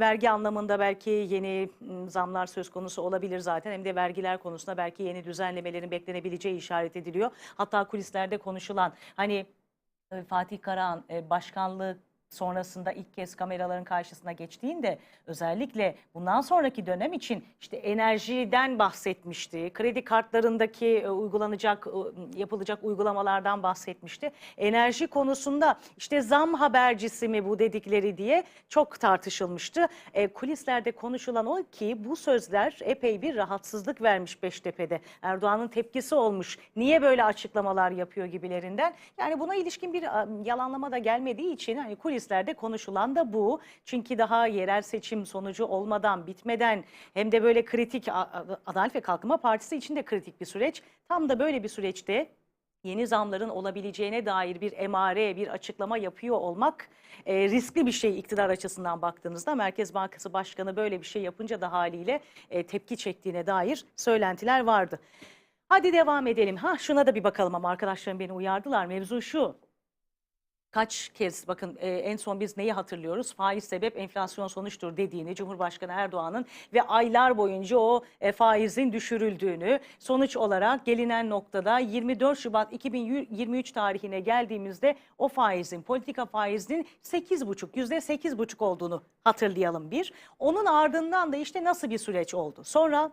Vergi anlamında belki yeni m, zamlar söz konusu olabilir zaten. Hem de vergiler konusunda belki yeni düzenlemelerin beklenebileceği işaret ediliyor. Hatta kulislerde konuşulan hani e, Fatih Karahan e, başkanlığı sonrasında ilk kez kameraların karşısına geçtiğinde özellikle bundan sonraki dönem için işte enerjiden bahsetmişti. Kredi kartlarındaki e, uygulanacak e, yapılacak uygulamalardan bahsetmişti. Enerji konusunda işte zam habercisi mi bu dedikleri diye çok tartışılmıştı. E, kulislerde konuşulan o ki bu sözler epey bir rahatsızlık vermiş Beştepe'de. Erdoğan'ın tepkisi olmuş. Niye böyle açıklamalar yapıyor gibilerinden. Yani buna ilişkin bir a, yalanlama da gelmediği için hani kulislerde konuşulan da bu. Çünkü daha yerel seçim sonucu olmadan, bitmeden hem de böyle kritik Adalet ve Kalkınma Partisi için de kritik bir süreç. Tam da böyle bir süreçte yeni zamların olabileceğine dair bir emare, bir açıklama yapıyor olmak e, riskli bir şey iktidar açısından baktığınızda. Merkez Bankası Başkanı böyle bir şey yapınca da haliyle e, tepki çektiğine dair söylentiler vardı. Hadi devam edelim. Ha şuna da bir bakalım ama arkadaşlarım beni uyardılar. Mevzu şu. Kaç kez bakın e, en son biz neyi hatırlıyoruz? Faiz sebep enflasyon sonuçtur dediğini Cumhurbaşkanı Erdoğan'ın ve aylar boyunca o e, faizin düşürüldüğünü sonuç olarak gelinen noktada 24 Şubat 2023 tarihine geldiğimizde o faizin politika faizinin 8,5 yüzde 8,5 olduğunu hatırlayalım bir. Onun ardından da işte nasıl bir süreç oldu? Sonra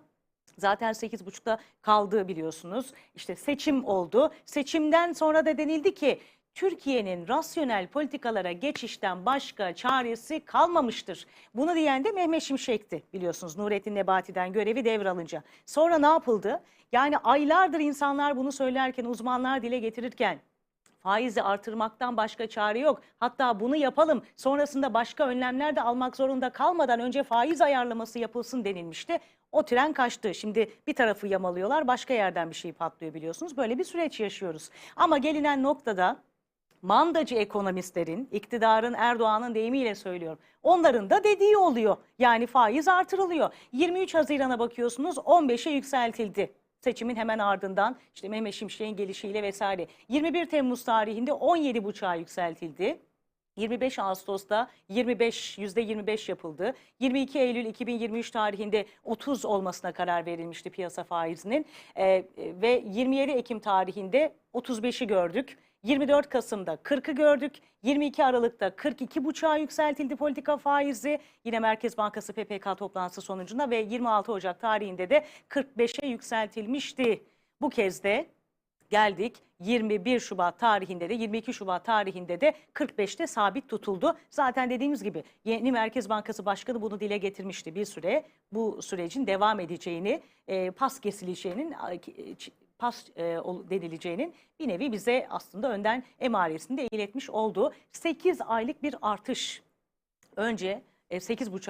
Zaten 8.30'da kaldı biliyorsunuz. İşte seçim oldu. Seçimden sonra da denildi ki Türkiye'nin rasyonel politikalara geçişten başka çaresi kalmamıştır. Bunu diyen de Mehmet Şimşek'ti biliyorsunuz Nurettin Nebati'den görevi devralınca. Sonra ne yapıldı? Yani aylardır insanlar bunu söylerken, uzmanlar dile getirirken faizi artırmaktan başka çare yok. Hatta bunu yapalım sonrasında başka önlemler de almak zorunda kalmadan önce faiz ayarlaması yapılsın denilmişti. O tren kaçtı. Şimdi bir tarafı yamalıyorlar başka yerden bir şey patlıyor biliyorsunuz. Böyle bir süreç yaşıyoruz. Ama gelinen noktada mandacı ekonomistlerin, iktidarın Erdoğan'ın deyimiyle söylüyorum. Onların da dediği oluyor. Yani faiz artırılıyor. 23 Haziran'a bakıyorsunuz 15'e yükseltildi. Seçimin hemen ardından işte Mehmet Şimşek'in gelişiyle vesaire. 21 Temmuz tarihinde 17,5'a yükseltildi. 25 Ağustos'ta 25 %25 yapıldı. 22 Eylül 2023 tarihinde 30 olmasına karar verilmişti piyasa faizinin Ee, ve 27 Ekim tarihinde 35'i gördük. 24 Kasım'da 40'ı gördük. 22 Aralık'ta 42,5'a yükseltildi politika faizi. Yine Merkez Bankası PPK toplantısı sonucunda ve 26 Ocak tarihinde de 45'e yükseltilmişti. Bu kez de geldik 21 Şubat tarihinde de 22 Şubat tarihinde de 45'te sabit tutuldu. Zaten dediğimiz gibi yeni Merkez Bankası Başkanı bunu dile getirmişti bir süre. Bu sürecin devam edeceğini, e, pas kesileceğinin, e, pas e, denileceğinin bir nevi bize aslında önden emaresini de iletmiş oldu. 8 aylık bir artış. Önce e, 8,5